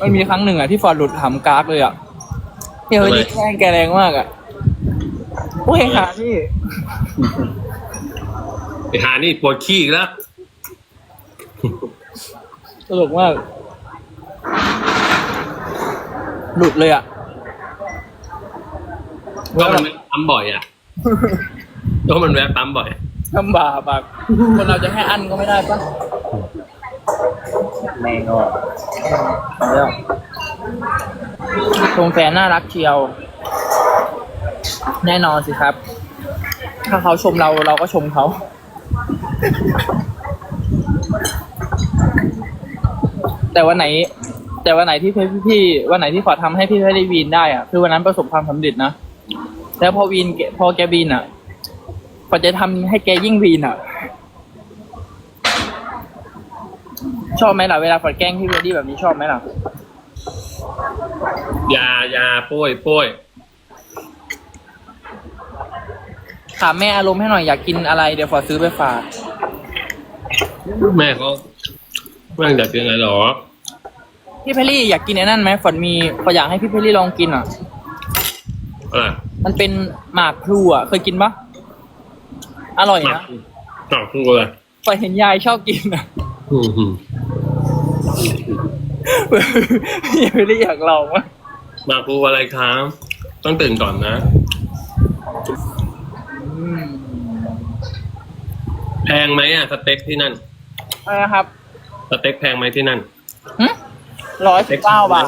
มันมีครั้งหนึ่งอะที่ฟอร์ดหลุดหำกากเลยอะเฮ้ยนี่แกล้งแกแรงมากอะโอ้ยหานี่ไปหานี่ปวดขี้อีกแล้วตลกมาก หลุดเลยอะก็มันแวะปั๊มบ่อยอะก็มันแวะปั๊มบ่อยลำบากแบบคนเราจะให้อันก็ไม่ได้ปะ แม่งอเอาแล้วชมแฟนน่ารักเชียว แน่นอนสิครับ ถ้าเขาชมเราเราก็ชมเขา แต่วันไหน แต่วันไหนที่พี่พี่วันไหนที่ขอทำให้พี่ได้วีนได้อะคือวันนั้นประสบความสำเร็จนะแล้วพอวีนพอแกวีนอะพอจะทำให้แกยิ่งวีนอะ ชอบไหมล่ะเวลาฝอดแกล้งพี่เวดดี้แบบนี้ชอบไหมล่ะ ยายาโป้ยโป้ยถามแม่อารมณ์ให้หน่อยอยากกินอะไรเดี๋ยวฝอซื้อไปฝาก แม่เขาแม่งอยากกินอะไรหรอ พี่เพลลี่อยากกินไอ้นั่นไหมฝอดมีฝออยากให้พี่เพลลี่ลองกินอะ อะไรมันเป็นหมากพลูอะ เคยกินปะอร่อยหมักนะหมักคืออะไรฝอเห็นยายชอบกินอะ อืม อืมพี่เพลลี่อยากลองวะหมักคืออะไรครับ ต้องตื่นก่อนนะ แพงไหมอะ สเต็กที่นั่นอะไรนะครับสเต็กแพงไหมที่นั่นร้อยสิบเก้าบาท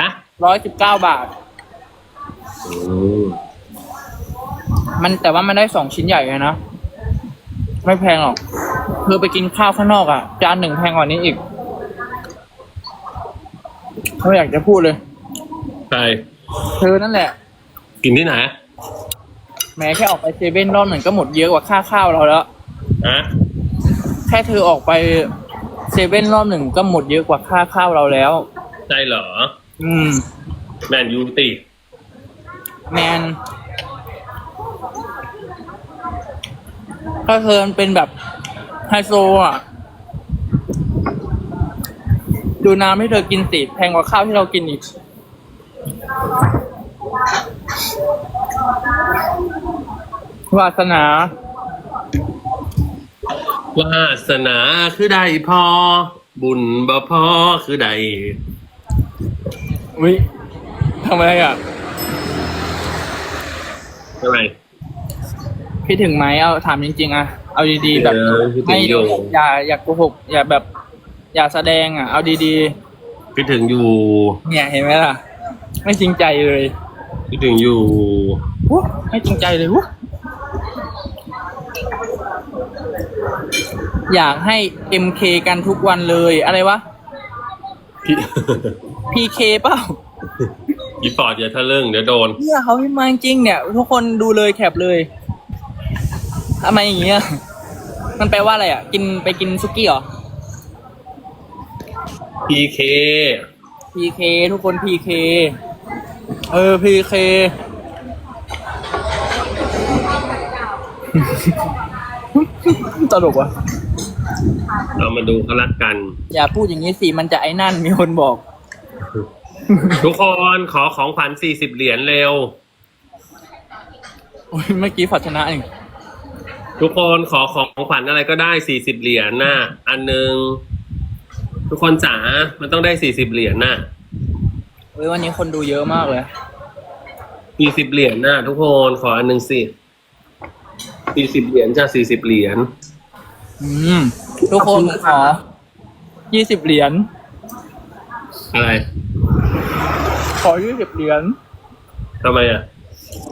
ฮะร้อยสิบเก้าบาทมมันแต่ว่ามันได้สองชิ้นใหญ่เลยนะ ไม่แพงหรอก คือไปกินข้าวข้างนอกอะ จานหนึ่งแพงกว่านี้อีก ไม่อยากจะพูดเลยไปเธอนั่นแหละ กินที่ไหนแม้แค่ออกไปเซเว่นรอบหนึ่งก็หมดเยอะกว่าค่าข้าวเราแล้ว ฮะแค่เธอออกไปเซเว่นรอบหนึ่งก็หมดเยอะกว่าค่าข้าวเราแล้ว ใช่เหรอ อืม แมนยูตีแมนถ้าเธอมันเป็นแบบไฮโซอะ ดูน้ำให้เธอกินสิแพงกว่าข้าวที่เรากินอีก วาสนา วาสนาคือใดพอ บุญบ่พอคือใดวิทำอะไรอะอะไรคิดถึงไหมเอาถามจริง ๆ อะ เอาดีๆแบบเออคิดถึงไม่อยู่อย่าอย่าโกหกอย่าแบบ อย่าแสดงอะ เอาดีคิดถึงอยู่ๆ เนี่ยเห็นไหมล่ะ ไม่จริงใจเลยคิดถึงอยู่วู้ไม่จริงใจเลยวู้อยากให้ MK กันทุกวันเลยอะไรวะ พี่ PK เปล่าอีปอดอย่าทะลึ่งเดี๋ยวโดน เนี่ยเขาพิมพ์มาจริงๆเนี่ย ทุกคนดูเลยแคปเลยทำไมอย่างเงี้ย มันแปลว่าอะไรอะ กินไปกินซุกี้เหรอ PK PK ทุกคน PK เออ PK ตลกว่ะเรามาดูเขารักกัน อย่าพูดอย่างนี้สิมันจะไอ้นั่นมีคนบอก ทุกคนขอของขวัญสี่สิบเหรียญเร็ว โอ้ยเมื่อกี้ฝัชนะเองทุกคนขอของขวัญอะไรก็ได้สี่สิบเหรียญน่ะ อันหนึ่ง ทุกคนจ๋า มันต้องได้สี่สิบเหรียญน่ะเฮ้ยวันนี้คนดูเยอะมากเลย สี่สิบเหรียญน่ะทุกคนขออันหนึ่งสิสี่สิบเหรียญจ้ะสี่สิบเหรียญ อืม ทุกคนขอยี่สิบเหรียญ อะไร ขอยี่สิบเหรียญทำไมอะ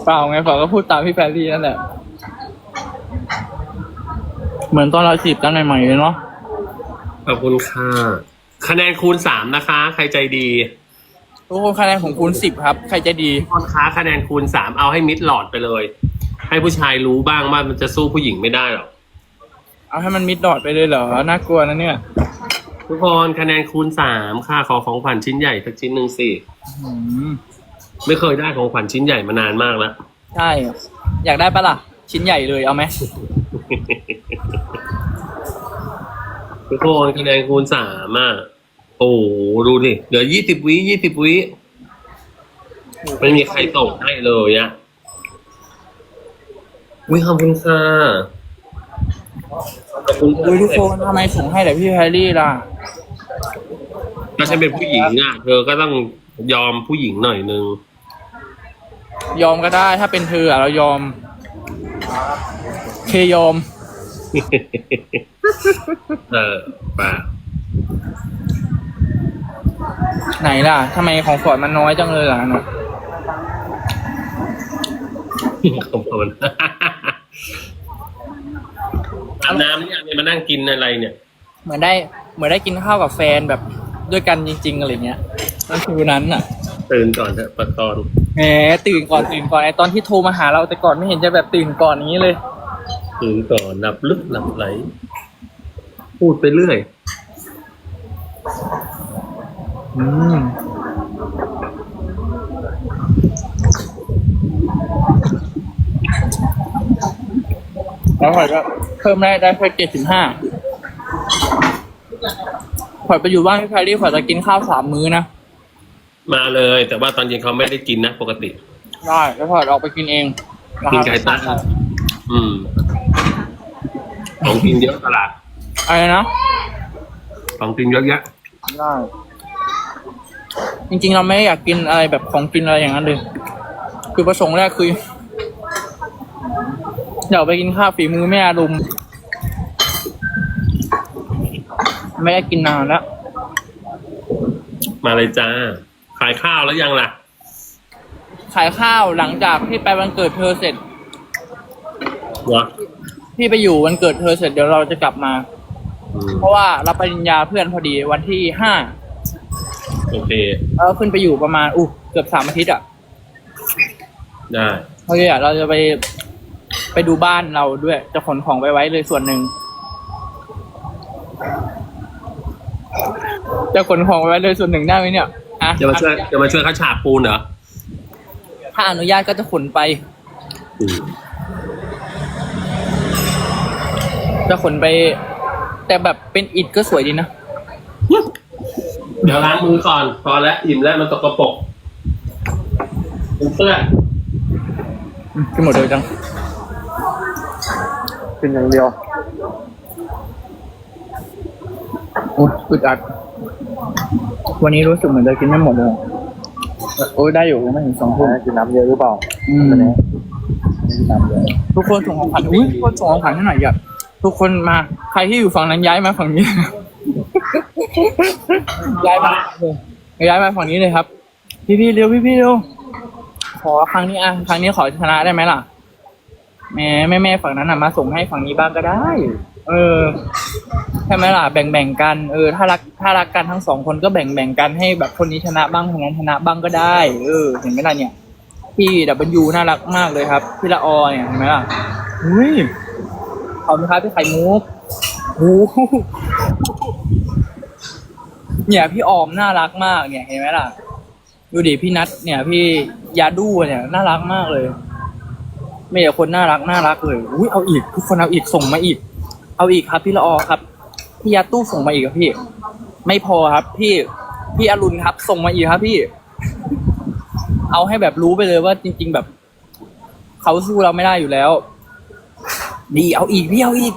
เปล่าไงฝอก็พูดตามพี่แฟรี่นั่นแหละ เหมือนตอนเราจีบกันใหม่ๆเลยเนาะ ขอบคุณค่ะ คะแนนคูณสามนะคะ ใครใจดีทุกคนคะแนนของคูณสิบครับ ใครจะดีทุกคนค้าคะแนนคูณสามเอาให้มิดหลอดไปเลย ให้ผู้ชายรู้บ้างว่ามันจะสู้ผู้หญิงไม่ได้หรอก เอาให้มันมิดดอดไปเลยเหรอ น่ากลัวนะเนี่ย ทุกคนคะแนนคูณสามค่ะขอของขวัญชิ้นใหญ่สักชิ้นหนึ่งสิ อืมไม่เคยได้ของขวัญชิ้นใหญ่มานานมากแล้ว ใช่ อยากได้ปะล่ะ ชิ้นใหญ่เลยเอาไหม ทุกคนคะแนนคูณสามอะ โอ้โหดูดิเหลือยี่สิบวิยี่สิบวิไม่มีใครส่งให้เลยอะวิขอบคุณค่ะขอบคุณค่ะอุ้ยทุกคนทำไมส่งให้แต่พี่แพรรี่ล่ะก็ฉันเป็นผู้หญิงอะ เธอก็ต้องยอมผู้หญิงหน่อยนึง ยอมก็ได้ถ้าเป็นเธออะเรายอม เคยอม เออป่าไหนล่ะทำไมของฟอร์ดมันน้อยจังเลยล่ะเนาะขอบคุณอาบน้ำนี่ยังเนี่ยมานั่งกินอะไรเนี่ย เหมือนได้ เหมือนได้กินข้าวกับแฟนแบบด้วยกันจริง ๆ อะไรเงี้ยนั่นคือนั้นอะ ตื่นก่อนเถอะปัดตอนแหมตื่นก่อนตื่นก่อนไอตอนที่โทรมาหาเราแต่ก่อนไม่เห็นจะแบบตื่นก่อนอย่างนี้เลย ตื่นก่อนหลับลึกหลับไหล พูดไปเรื่อย อืมแล้วพอก็เพิ่มได้ได้แค่เจ็ดสิบห้าพอไปอยู่บ้านพี่แพรรี่พอจะกินข้าวสามมื้อนะ มาเลย แต่ว่าตอนเย็นเขาไม่ได้กินนะ ปกติ ได้แล้วพอออกไปกินเองะครับกินไก่ตั้งอืม ของกินเยอะตลาด อะไรนะของกินเยอะแยะได้จริงๆ เราไม่ได้อยากกินอะไรแบบของกินอะไรอย่างนั้นเลย คือประสงค์แรกคืออยากไปกินข้าวฝีมือแม่อารมณ์ไม่ได้กินนานแล้ว มาเลยจ้า ขายข้าวแล้วยังล่ะ ขายข้าวหลังจากที่ไปวันเกิดเธอเสร็จวะพี่ไปอยู่วันเกิดเธอเสร็จเดี๋ยวเราจะกลับมาอืม เพราะว่ารับปริญญาเพื่อนพอดีวันที่ห้าโอเคแล้วขึ้นไปอยู่ประมาณอู้เกือบสามอาทิตย์อะได้โอเคอะเราจะไปไปดูบ้านเราด้วย จะขนของไปไว้เลยส่วนหนึ่งจะขนของไปไว้เลยส่วนหนึ่งได้ไหมเนี่ยอะจะมาช่วยจะมาช่วยเขาฉาบปูนเหรอถ้าอนุญาตก็จะขนไปอืมจะขนไป แต่แบบเป็นอิฐก็สวยดีนะ เดี๋ยวล้างมือก่อน พอแล้วอิ่มแล้วมันตกกระปรกเป็นเพื่อนอืมกินหมดเลยจังกินอย่างเดียวโอ้ยอึดอัด วันนี้รู้สึกเหมือนจะกินไม่หมดเลย โอ้ยได้อยู่ยังไม่ถึงสองทุ่มกินน้ำเยอะหรือเปล่าอืม วันนี้กินน้ำเยอะทุกคนส่งของขวัญอุ้ยทุกคนส่งของขวัญให้หน่อยอย่า ทุกคนมา ใครที่อยู่ฝั่งนั้นย้ายมาฝั่งนี้ ย้ายมาเลยย้ายมาฝั่งนี้เลยครับ พี่พี่ๆเร็วพี่พี่ๆเร็วขอครั้งนี้อะครั้งนี้ขอชนะได้ไหมล่ะแม่แม่แม่ฝั่งนั้นอะมาส่งให้ฝั่งนี้บ้างก็ได้ เออใช่ไหมล่ะแบ่งแบ่งๆกันเออถ้ารักถ้ารักกันทั้งสองคนก็แบ่งแบ่งๆกันให้แบบคนนี้ชนะบ้างคนนั้นชนะบ้างก็ได้ เออ เห็นไหมล่ะเนี่ยพี่ดับเบิลยูน่ารักมากเลยครับพี่ละออเนี่ยเห็นไหมล่ะอุ้ย ขอบคุณครับพี่ไข่มุกโอ้โหเนี่ยพี่ออมน่ารักมากเนี่ยเห็นไหมล่ะ ดูดิพี่นัทเนี่ย พี่ยาดูเนี่ยน่ารักมากเลยไม่ใช่คนน่ารักน่ารักเลยอุ้ยเอาอีกทุกคนเอาอีกส่งมาอีก เอาอีกครับ พี่ละออครับพี่ยาตู้ส่งมาอีกครับพี่ ไม่พอครับ พี่พี่อรุณครับ ส่งมาอีกครับ พี่ เอาให้แบบรู้ไปเลยว่าจริง ๆ แบบ เขาสู้เราไม่ได้อยู่แล้ว ดีเอาอีกพี่เอาอีก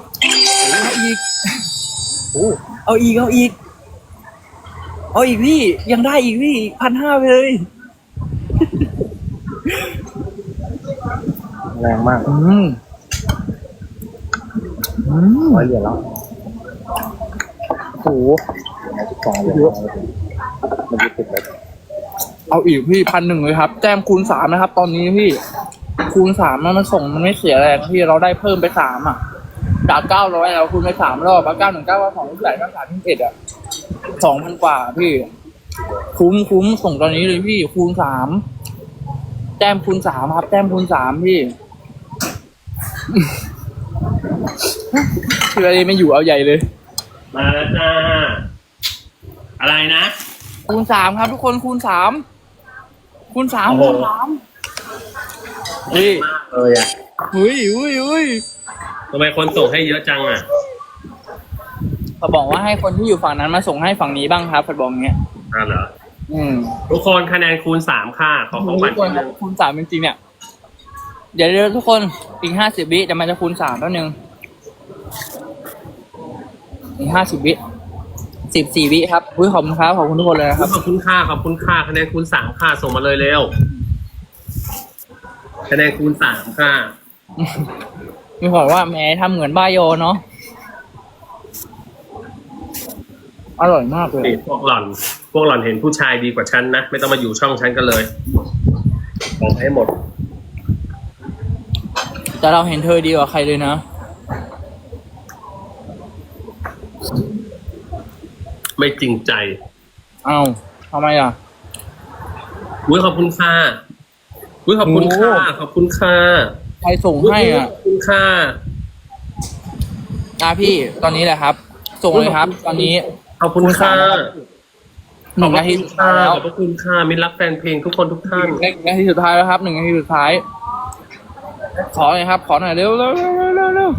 เอาอีกโอ้เอาอีกเอาอีกเอาอีกพี่ยังได้อีกพี่พันห้าไปเลยแรงมากอืมอืมร้อยเหรียญแล้วโอ้โหในทุกกองเหรียญมันจะติดเลยเอาอีกพี่พันหนึ่งเลยครับ แต้มคูณสามนะครับ ตอนนี้พี่ คูณสามมันส่งมันไม่เสียแรงพี่เราได้เพิ่มไปสามอะ จากเก้าร้อยเราคูณไปสามรอบเก้าหนึ่งเก้าว่าของที่ไหนก็สามที่เอ็ดอะสองพันกว่าพี่ คุ้มคุ้มส่งตอนนี้เลยพี่คูณสามแต้มคูณสามครับ แต้มคูณสามพี่พี่อะไรไม่อยู่เอาใหญ่เลย มาแล้วจ้า อะไรนะ คูณสามครับ ทุกคนคูณสามคูณสามโอ้โหคูณสาม นี่มากเลยอะอุ้ยอุ้ยอุ้ยทำไมคนส่งให้เยอะจังอะเขาบอกว่าให้คนที่อยู่ฝั่งนั้นมาส่งให้ฝั่งนี้บ้างครับเขาบอกอย่างเงี้ยอ่าเหรออืมทุกคนคะแนนคูณสามค่ะขอของขวัญทุกคนคูณสามจริงๆเนี่ย เดี๋ยวเดี๋ยวทุกคนอีกห้าสิบวิเดี๋ยวมันจะคูณสามแป๊บนึงอีกห้าสิบวิสิบสี่วิครับอุ้ยขอบคุณครับขอบคุณทุกคนเลยนะครับขอบคุณค่าขอบคุณค่าคะแนนคูณสามค่ะส่งมาเลยเร็ว คะแนนคูณสามค่ะ มีคนบอกว่าแหมทำเหมือนบ้าโยเนาะอร่อยมากเลย นี่พวกหล่อน พวกหล่อนเห็นผู้ชายดีกว่าฉันนะ ไม่ต้องมาอยู่ช่องฉันกันเลยบอกให้หมด แต่เราเห็นเธอดีกว่าใครเลยนะ ไม่จริงใจ เอ้าทำไมอะ อุ้ยขอบคุณค่ะ อุ้ยขอบคุณค่ะโอ้ขอบคุณค่ะใครส่งให้อะขอบคุณค่ะอะพี่ตอนนี้แหละครับ ส่งเลยครับ ตอนนี้ขอบคุณค่ะหนึ่งนาทีสุดท้ายแล้วขอบพระคุณค่ะมิตรรักแฟนเพลงทุกคนทุกท่านหนึ่งนาทีสุดท้ายแล้วครับหนึ่งนาทีสุดท้าย ขอหน่อยครับ ขอหน่อยเร็วเร็วเร็วเร็วเร็วเร็ว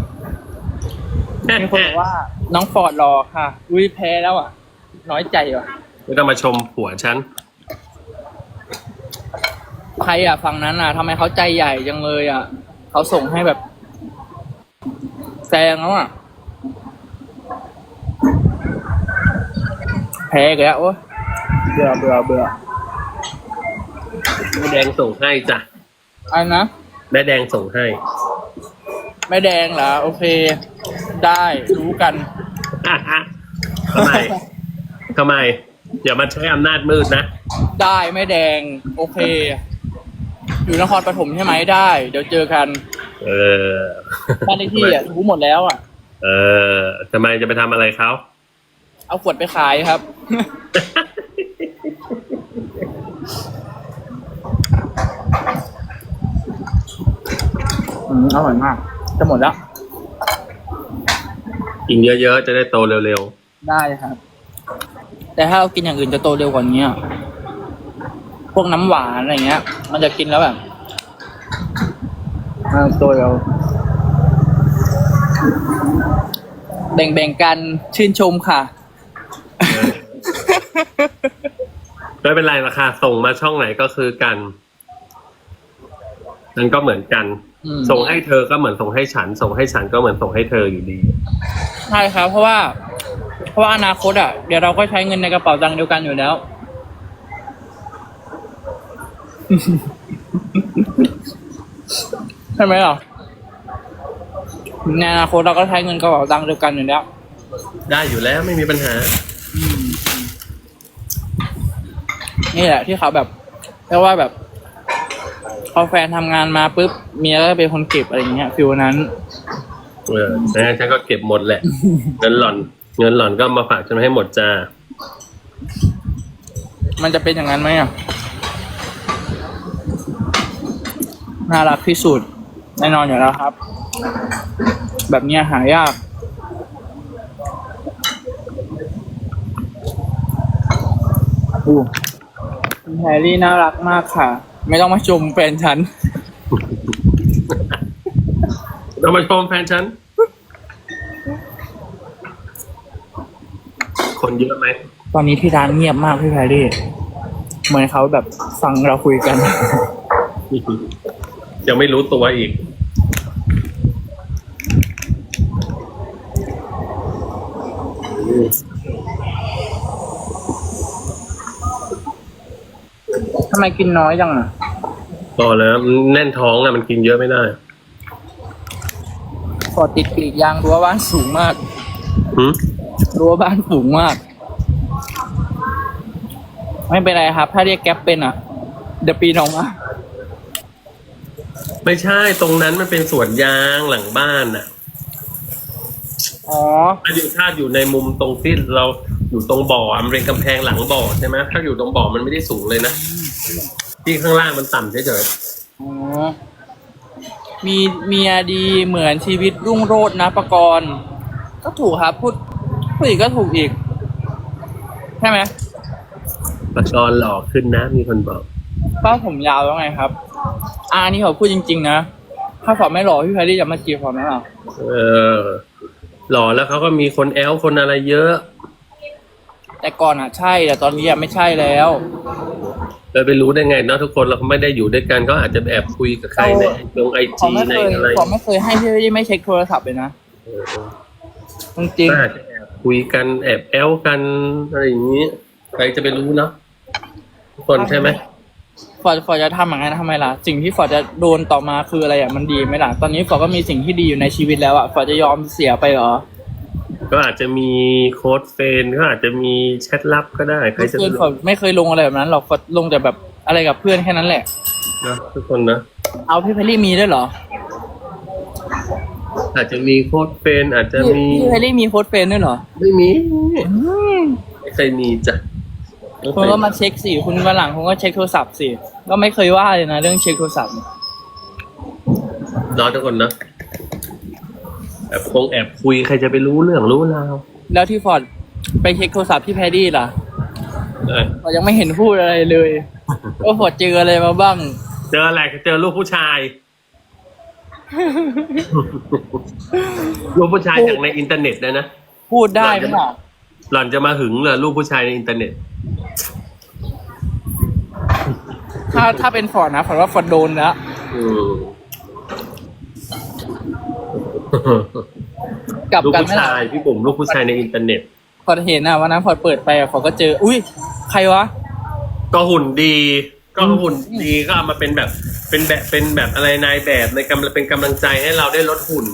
มีคนบอกว่า น้องฟอร์ดรอค่ะ อุ้ยแพ้แล้วอะ น้อยใจว่ะไม่ต้องมาชมผัวฉัน ใครอะฝั่งนั้นอะทำไมเขาใจใหญ่จังเลยอะเขาส่งให้แบบแซงแล้วอะแพ้อีกแล้วโอ้ยเบื่อเบื่อเบื่อแม่แดงส่งให้จ้ะอันนะแม่แดงส่งให้ไม่แดงเหรอโอเค ได้รู้กัน ทำไม ทำไม อย่ามาใช้อำนาจมืดนะ ได้ไม่แดง โอเค อยู่นครปฐมใช่ไหมได้ เดี๋ยวเจอกันเออบ้านเลขที่อะรู้หมดแล้วอะ เออทำไมจะไปทำอะไรเขาเอาขวดไปขายครับ อืมอร่อยมาก จะหมดแล้ว กินเยอะๆ จะได้โตเร็วได้ครับ แต่ถ้าเรากินอย่างอื่นจะโตเร็วกว่านี้อะพ วกน้ำหวานอะไรเงี้ย มันจะกินแล้วแบบอ่าโตเร็วแบ่งๆกันชื่นชมค่ะๆไม่เป็นไรราคาส่งมาช่องไหนก็คือกัน นั่นก็เหมือนกัน อืม ส่งให้เธอก็เหมือนส่งให้ฉัน ส่งให้ฉันก็เหมือนส่งให้เธออยู่ดี ใช่ครับ เพราะว่า เพราะว่าอนาคตอะเดี๋ยวเราก็ใช้เงินในกระเป๋าตังค์เดียวกันอยู่แล้ว ใช่ไหมล่ะในอนาคตเราก็ใช้เงินกระเป๋าตังค์เดียวกันอยู่แล้ว ได้อยู่แล้วไม่มีปัญหา นี่แหละ ที่เขาแบบเรียกว่าแบบพอแฟนทำงานมาปุ๊บเมียก็เป็นคนเก็บอะไรอย่างเงี้ยฟิลนั้น เออนะฉันก็เก็บหมดแหละ เงินหล่อน เงินหล่อนก็มาฝากฉันให้หมดจ้า มันจะเป็นอย่างนั้นไหมอะ น่ารักที่สุด แน่นอนอยู่แล้วครับ แบบเนี้ยหายากอู้คุณแฮร์รี่น่ารักมากค่ะ ไม่ต้องมาชมแฟนฉันเรามาชมแฟนฉัน คนเยอะไหม ตอนนี้ที่ร้านเงียบมากพี่แพรรี่ เหมือนเขาแบบฟังเราคุยกัน ยังไม่รู้ตัวอีก ทำไมกินน้อยจังอะต่อแล้วมันแน่นท้องอะมันกินเยอะไม่ได้พอติดกรีดยางรั้วบ้านสูงมาก หืมรั้วบ้านสูงมาก ไม่เป็นไรครับ ถ้าเรียกแก๊ปเป็นอะ เดี๋ยวปีนออกมา ไม่ใช่ตรงนั้นมันเป็นสวนยางหลังบ้านน่ะอ๋อถ้าอยู่ถ้าอยู่ในมุมตรงที่เราอยู่ตรงบ่ออะมันเป็นกำแพงหลังบ่อใช่ไหมถ้าอยู่ตรงบ่อมันไม่ได้สูงเลยนะที่ข้างล่างมันต่ำเฉยอ๋อมีเมียดีเหมือนชีวิตรุ่งโรจน์นะประกรณ์ก็ถูกครับพูดพูดอีกก็ถูกอีก ใช่ไหมๆประกรณ์หล่อขึ้นนะมีคนบอกก็ผมยาวแล้วไงครับ อ่านี่เขาพูดจริง ๆ นะ ถ้าฝอไม่หล่อพี่แพรรี่จะมาจีบผมไหมล่ะเออ หล่อแล้วเขาก็มีคนแอลคนอะไรเยอะแต่ก่อนอะใช่แต่ตอนนี้อะไม่ใช่แล้วเราไปรู้ได้ไงเนาะทุกคนเราก็ไม่ได้อยู่ด้วยกันก็อาจจะแอบคุยกับใครในลงไอขอจีไม่ในเคยอะไรขอไม่เคยให้พี่ไม่ไม่เช็คโทรศัพท์เลยนะเออจริงก็อาจจะแอบคุยกันแอบแอลกันอะไรอย่างนี้ใครจะไปรู้เนาะทุกคนใช่ไหมฟ อร์ดฟอร์ดจะทำอย่างนั้นทำไมล่ะ สิ่งที่ฟอร์ดจะโดนต่อมาคืออะไรอะมันดีไหมล่ะ ตอนนี้ฟอร์ดก็มีสิ่งที่ดีอยู่ในชีวิตแล้วอะฟอร์ดจะยอมเสียไปเหรอก็อาจจะมีโค้ดเฟรนด์ก็อาจจะมีแชทลับก็ได้ใครจะเพื่อนรู้ฟอร์ดไม่เคยลงอะไรแบบนั้นหรอกฟอร์ดลงแต่แบบอะไรกับเพื่อนแค่นั้นแหละนะทุกคนนะเอาพี่เพลลี่มีด้วยเหรอ อาจจะมีโค้ดเฟรนด์อาจจะพี่มีพี่เพลลี่มีโค้ดเฟรนด์ด้วยเหรอไม่มีไม่เคยมีจ้ะไม่ คุณเคยก็มาเช็คสิคุณวันหลังคุณก็เช็คโทรศัพท์สิก็ไม่เคยว่าเลยนะเรื่องเช็คโทรศัพท์เนี่ยเนาะทุกคนนะแอบคงแอบคุยใครจะไปรู้เรื่องรู้ราวแล้วที่ฟอร์ดไปเช็คโทรศัพท์ที่แพดดี้ล่ะเออฟอร์ดยังไม่เห็นพูดอะไรเลยว่าฟอร์ดเจออะไรมาบ้าง เจออะไรเจอลูกผู้ชาย ลูกผู้ชายจากในอินเทอร์เน็ตนะนะ พูดได้ไหมล่ะ หล่อนจะมาหึงเหรอลูกผู้ชายในอินเทอร์เน็ต ถ้าถ้าเป็นฟอร์ดนะฟอร์ดว่าฟอร์ดโดนแล้วอืม กลับลูกกันผู้ไม่ล่ะชายพี่ผมลูกผู้ชายในอินเทอร์เน็ต ฟอร์ดเห็นนะวันนั้นฟอร์ดเปิดไปอะฟอร์ดก็เจอ อุ้ยใครวะ ก็หุ่นดี ก็หุ่นดีก็เอามาเป็นแบบ เป็นแบบเป็นแบบอะไรนายแบบในกำลังเป็นกำลังใจให้เราได้ลดหุ่น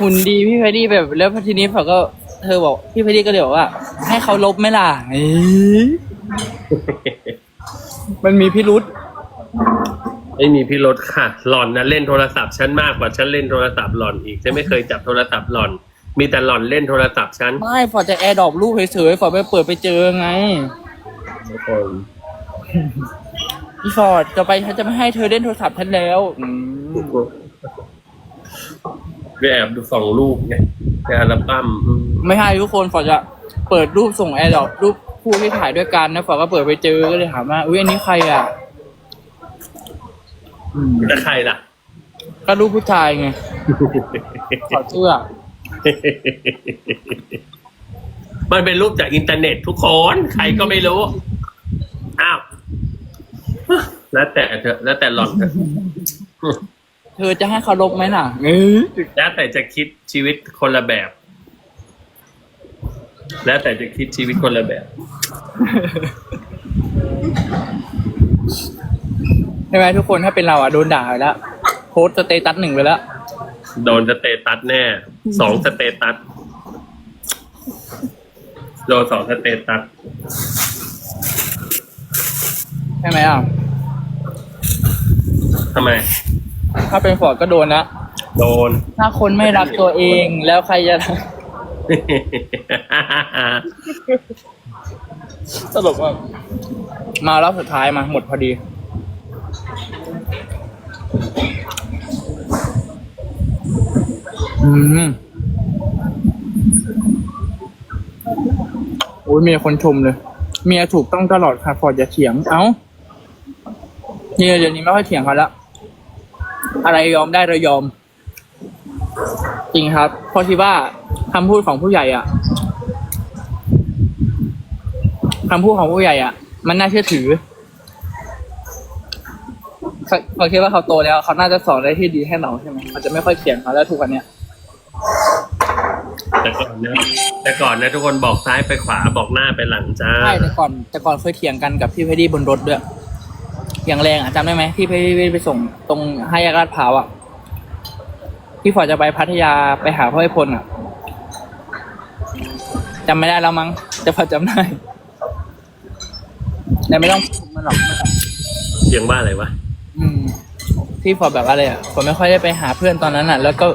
หุ่นดีพี่แพดดี้แบบแล้วทีนี้ฟอร์ดก็ เธอบอกพี่แพดดี้ก็เลยบอกว่า ให้เขาลบไหมล่ะเอ้ยมันมีพิรุษไม่มีพี่รถค่ะ หล่อนนะเล่นโทรศัพท์ฉันมากกว่าฉันเล่นโทรศัพท์หล่อนอีกฉันไม่เคยจับโทรศัพท์หล่อน มีแต่หล่อนเล่นโทรศัพท์ฉันไม่ฟอร์ดจะแอร์ดรอปรูปเฉยๆฟอร์ดไปเปิดไปเจอไง พี่ฟอร์ดจะไปฉันจะไม่ให้เธอเล่นโทรศัพท์ฉันแล้วอืม ไปแอบดูสองรูปไงในอัลบั้มอืมไม่ให้ทุกคนฟอร์ดจะเปิดรูปส่งแอร์ดรอปรูปคู่ที่ถ่ายด้วยกันนะฟอร์ดก็เปิดไปเจอก็เลยถามว่าอุ้ยอันนี้ใครอะแล้วใครล่ะ ก็รูปผู้ชายไงถอดเสื้อมันเป็นรูปจากอินเทอร์เน็ตทุกคน ใครก็ไม่รู้ อ้าว แล้วแต่เถอะแล้วแต่หล่อนเถอะ เธอจะให้เขาลบไหมน่ะเอ้ยแล้วแต่จะคิดชีวิตคนละแบบ แล้วแต่จะคิดชีวิตคนละแบบใช่ไหมทุกคนถ้าเป็นเราอะโดนด่าไปแล้วโพสต์สเตตัสหนึ่งไปแล้ว โดนสเตตัสแน่สองสเตตัสโดนสองสเตตัสใช่ไหมอะทำไม ถ้าเป็นฟอร์ดก็โดนแล้วโดน ถ้าคนไม่รักตัวเองแล้วใครจะตลกมากมารอบสุดท้ายมาหมดพอดี อืมโอ้ยมีคนชมเลย เมียถูกต้องตลอดค่ะฟอร์ดอย่าเถียง เอ้าเนี่ยเดี๋ยวนี้ไม่ค่อยเถียงเขาละ อะไรยอมได้เรายอม จริงครับ เพราะคิดว่าคำพูดของผู้ใหญ่อะคำพูดของผู้ใหญ่อะ มันน่าเชื่อถือเขาเขาคิดว่าเขาโตแล้วเขาน่าจะสอนได้ที่ดีให้เราใช่ไหมเขาจะไม่ค่อยเถียงเขาแล้วทุกวันเนี้ยแต่ก่อนนะแต่ก่อนนะทุกคนบอกซ้ายไปขวาบอกหน้าไปหลังจ้าใช่แต่ก่อนแต่ก่อนเคยเถียงกันกับพี่เพดดี้บนรถด้วย เถียงแรงอะจำได้ไหมที่พี่เพดดี้ไปส่งตรงห้าแยกลาดพร้าวอะพี่ฟอร์ดจะไปพัทยาไปหาพ่อไอ้พลอะจำไม่ได้แล้วมั้งแต่พอจำได้แต่ไม่ต้องพูดมันหรอกเสียงบ้าอะไรวะอืม ที่พอแบบอะไรอะผมไม่ค่อยได้ไปหาเพื่อนตอนนั้นอะ แล้วก็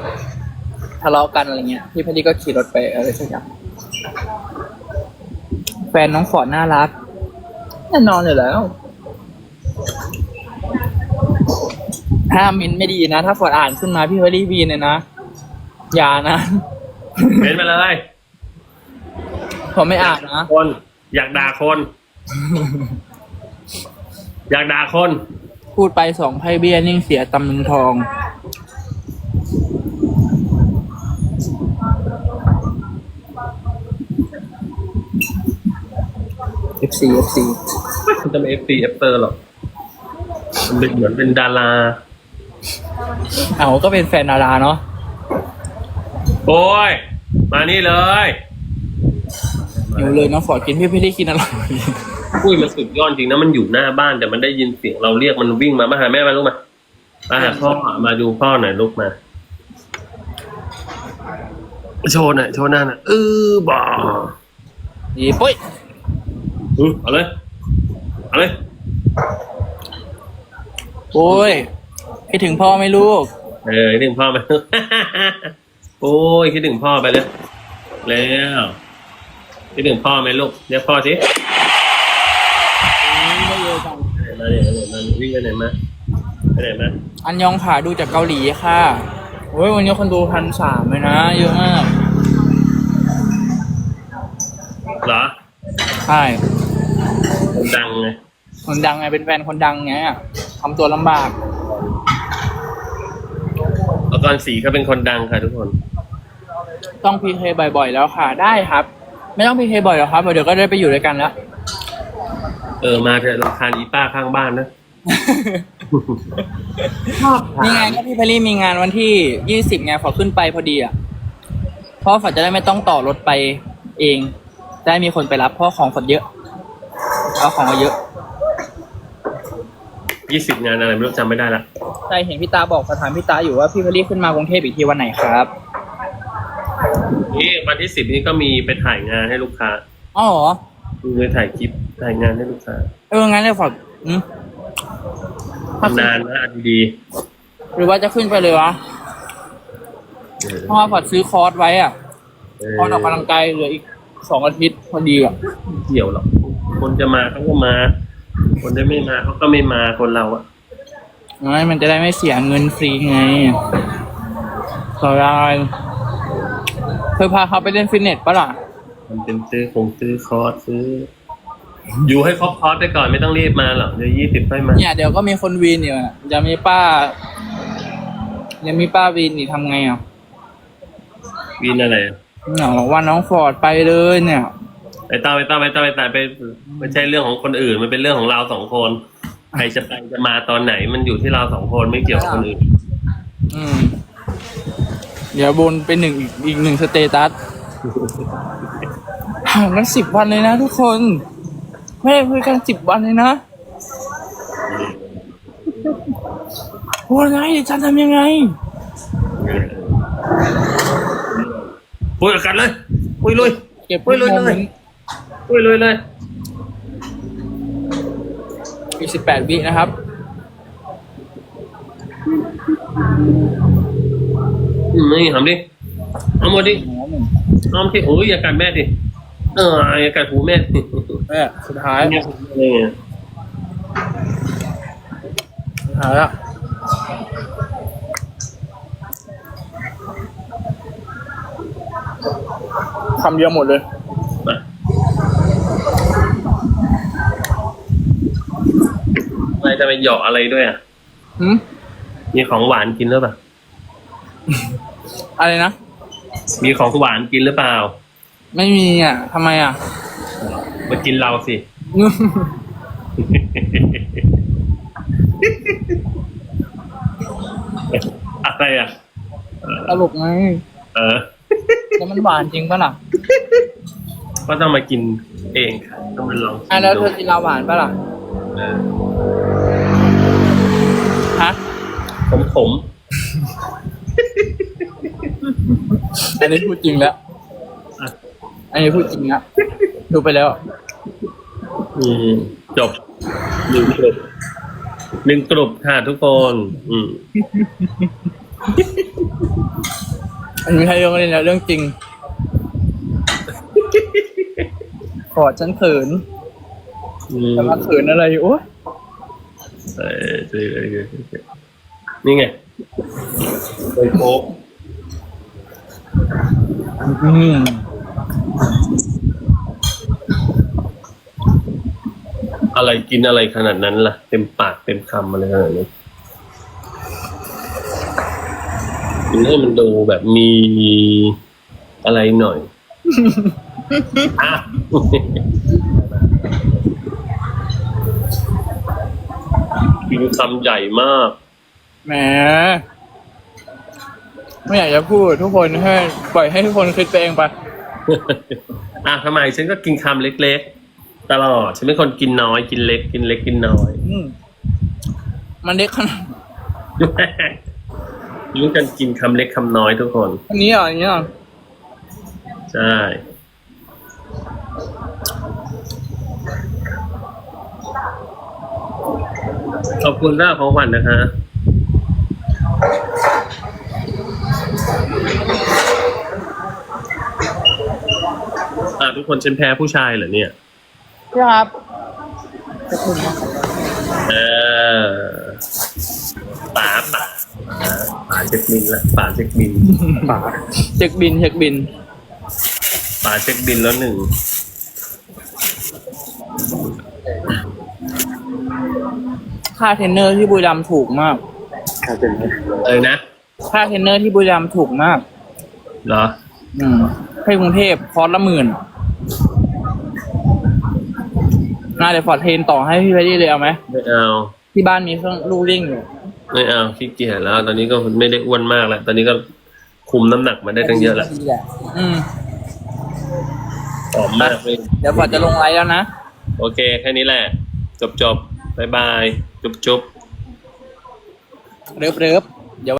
ทะเลาะกันอะไรเงี้ยพี่พอดีก็ขี่รถไปอะไรสักอย่างแฟนน้องฟอร์ดน่ารักแน่นอนอยู่แล้ว ถ้ามินไม่ดีนะ ถ้าฝนอ่านขึ้นมาพี่วฮอรี่วีนเนี่ยนะ อย่านะเป็นไปเลย ผมไม่อ่านนะ คน อยากด่าคน อยากด่าคน พูดไปสองไพ่เบี้ยนิ่งเสียตำลึงทองเอฟ FC FC คุณจะเป็นเอฟซีเอฟเตอร์หรอกมันเหมือนเป็นดารา เอาก็เป็นแฟนดาราเนาะโอ้ย มานี่เลย อยู่เลยน้องฟอร์ดกินพี่พี่ได้กินอร่อยอุ้ยมันสุดยอดจริงนะมันอยู่หน้าบ้านแต่มันได้ยินเสียงเราเรียกมันวิ่งมามาหาแม่มาลูกมามาหาพ่อมาดูพ่อหน่อยลูกมา โชว์หน่อยโชว์หน้าหน่อยเออบ่าดีปุ้ยเออเอาเลยเอาเลยปุ้ย คิดถึงพ่อไหมลูก เออคิดถึงพ่อไหม โอ้ยคิดถึงพ่อไปเลยแล้วคิดถึงพ่อไหมลูกเรียกพ่อสิไม่เยอะจังมาเนี่ยมาเนี่ยวิ่งไปไหนมาไปไหนมาอันยองค่ะดูจากเกาหลีค่ะโอ้ยวันนี้คนดูพันสามเลยนะ เยอะมากเหรอใช่คนดังไงคนดังไงเป็นแฟนคนดังไงทำตัวลำบากแล้ว กอนสีเขาเป็นคนดังค่ะทุกคน ต้องพีเคบ่อย ๆ แล้วค่ะ ได้ครับ ไม่ต้องพีเคบ่อยหรอกครับเดี๋ยวก็ได้ไปอยู่ด้วยกันแล้ว เออมาเถอะรำคาญอีป้าข้างบ้านนะนี่ไงก็พี่เพลลี่มีงานวันที่ยี่สิบไงขอขึ้นไปพอดีอะ เพราะฝอดจะได้ไม่ต้องต่อรถไปเอง ได้มีคนไปรับเพราะของฝอดเยอะ เอาของมาเยอะ ยี่สิบงานอะไรไม่รู้จำไม่ได้ละใช่เห็นพี่ตาบอกสถานพี่ตาอยู่ว่าพี่เพลลี่ขึ้นมากรุงเทพอีกทีวันไหนครับนี่วันที่สิบนี้ก็มีไปถ่ายงานให้ลูกค้าอ๋อเหรอมีไปถ่ายคลิปถ่ายงานให้ลูกค้าเอองั้นเลยฝอดอืมนานนะอันดีหรือว่าจะขึ้นไปเลยวะๆเออเพราะว่าฝอดซื้อคอร์สไว้อะเอคอร์สออกกำลังกายเหลืออีกสองอาทิตย์พอดีอะเกี่ยวหรอกคนจะมาเขาก็มา คนจะไม่มาเขาก็ไม่มาคนเราอะไม่มันจะได้ไม่เสียเงินฟรีไงขอได้เคยพาเขาไปเล่นฟิตเนสปะล่ะ มันเป็นซื้อคงซื้อคอร์สซื้อ อยู่ให้ครบคอร์สไปก่อนไม่ต้องรีบมาหรอกเดี๋ยวยี่สิบค่อยมาเนี่ยเดี๋ยวก็มีคนวีนอยู่อะจะมีป้า ยังมีป้าวีนอีกทำไงอะวินอะไรอะเนี่ยบอกว่าน้องฟอร์ดไปเลยเนี่ย ไปต้าไปต้าไปต้าไปต้าไปไม่ใช่เรื่องของคนอื่น มันเป็นเรื่องของเราสองคน ใครจะไปจะมาตอนไหน มันอยู่ที่เราสองคนไม่เกี่ยวกับคนอื่น อืม เดี๋ยวบนเป็นหนึ่งอีกอีกหนึ่งสเตตัสห่างกันสิบวันเลยนะทุกคน ไม่ได้คุยกันสิบวันเลยนะว่าไงจะทำยังไงพูดกันเลยคุยลุยเก็บเฮ้ยเลยเลย คุยลุยเลยอีกสิบแปดวินะครับอืมนี่ทำดิเอาหมดดิเอาที่โอ้ยอย่ากัดแม่ดิ เอออย่ากัดหูแม่ดิเออสุดท้ายเนี่ยเนี่ยสุดท้ายละคำเดียวหมดเลย มาอะไร จะไปหยอกอะไรด้วยอะหืมมีของหวานกินหรือเปล่า อะไรนะ มีของหวานกินหรือเปล่า ไม่มีอะทำไมอะ มากินเราสิ อะไรอะ ตลกไงเออ แล้วมันหวานจริงปะล่ะก็ต้องมากินเองค่ะต้องมาลองกินอะแล้วเธดูอกินลาหวานปะล่ะ เออฮะ ขมขมอันนี้พูดจริงแล้ว อันนี้พูดจริงแล้วดูไปแล้วๆอืมจบหนึ่งกลุ่มหนึ่งกลุ่มค่ะทุกคน อืมอันนี้ไม่ใช่เรื่องเล่นแล้วเรื่องจริงขอฉันเขินอืมแต่มาเขินอะไรโอ้ยเออเออเออเออเออ นี่ไงไปโป๊กอืมอะไรกินอะไรขนาดนั้นล่ะ เต็มปากเต็มคำอะไรขนาดนี้กินให้มันดูแบบมีอะไรหน่อยอะกินคำใหญ่มาก แหมไม่อยากจะพูดทุกคนให้ปล่อยให้ทุกคนคิดไปเองไปอะทำไมฉันก็กินคำเล็กๆ ตลอด ฉันเป็นคนกินน้อยกินเล็ก กินเล็กกินน้อย อืมมันเล็กขนาดรู้กันกินคำเล็กคำน้อยทุกคน อันนี้เหรออันนี้เหรอใช่ขอบคุณมากของขวัญนะคะ อ่าทุกคนฉันแพ้ผู้ชายเหรอเนี่ย พี่ครับเออป๋าป๋าป๋าเช็คบินแล้วป๋าเช็คบินป่าเช็คบินเช็คบินป๋าเช็คบินแล้วหนึ่งค่าเทรนเนอร์ที่บุรีรัมย์ถูกมากข้าว เป็นไหมเอยนะค่าเทรนเนอร์ที่บุรีรัมย์ถูกมาก เหรอ อืมให้กรุงเทพคอร์สละหมื่นน่าเดี๋ยวฟอร์ดเทรนต่อให้พี่แพดดี้เลยเอาไหม ไม่เอาที่บ้านมีเครื่องลูกเร่งอยู่ไม่เอาขี้เกียจแล้ว ตอนนี้ก็ไม่ได้อ้วนมากแล้ว ตอนนี้ก็คุมน้ำหนักมาได้ตั้งเยอะแล้วอืมผอมมากเลยเดี๋ยวฟอร์ดจะลงไลฟ์แล้วนะ โอเค แค่นี้แหละ จบจบบายบาย จุบจุบ เริบเริบ